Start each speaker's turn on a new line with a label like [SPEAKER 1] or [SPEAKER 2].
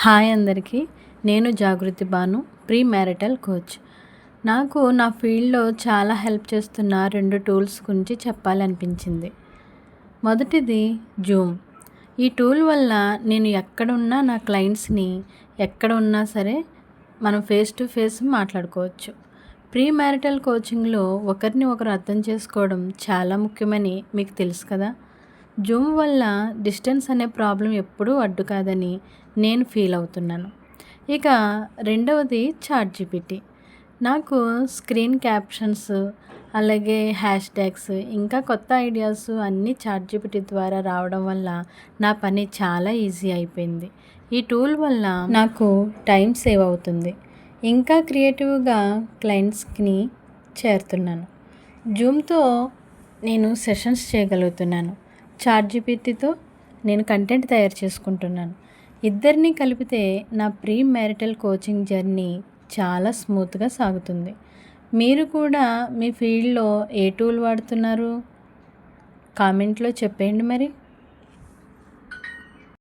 [SPEAKER 1] Hi అందరికీ. నేను Jagruthi Banu pre marital coach. నాకు నా ఫీల్డ్లో చాలా హెల్ప్ చేస్తున్న రెండు టూల్స్ గురించి చెప్పాలనిపించింది. మొదటిది జూమ్. ఈ టూల్ వల్ల నేను ఎక్కడున్నా నా క్లయింట్స్ని ఎక్కడ ఉన్నా సరే మనం ఫేస్ టు ఫేస్ మాట్లాడుకోవచ్చు. ప్రీ మ్యారిటల్ కోచింగ్లో ఒకరిని ఒకరు అర్థం చేసుకోవడం చాలా ముఖ్యమని మీకు తెలుసు కదా? జూమ్ వల్ల డిస్టెన్స్ అనే ప్రాబ్లం ఎప్పుడూ అడ్డు కాదని నేను ఫీల్ అవుతున్నాను. ఇక రెండవది చాట్ జీపీటీ నాకు స్క్రీన్ క్యాప్షన్స్ అలాగే హ్యాష్ ట్యాగ్స్ ఇంకా కొత్త ఐడియాస్ అన్నీ చాట్ జీపీటీ ద్వారా రావడం వల్ల నా పని చాలా ఈజీ అయిపోయింది. ఈ టూల్ వల్ల నాకు టైం సేవ్ అవుతుంది. ఇంకా క్రియేటివ్గా క్లయింట్స్కి చేరుతున్నాను. జూమ్తో నేను సెషన్స్ చేయగలుగుతున్నాను. చాట్ జీపీటీతో నేను కంటెంట్ తయారు చేసుకుంటున్నాను. ఇద్దరిని కలిపితే నా ప్రీ మ్యారిటల్ కోచింగ్ జర్నీ చాలా స్మూత్గా సాగుతుంది. మీరు కూడా మీ ఫీల్డ్లో ఏ టూల్ వాడుతున్నారు? కామెంట్లో చెప్పేయండి మరి.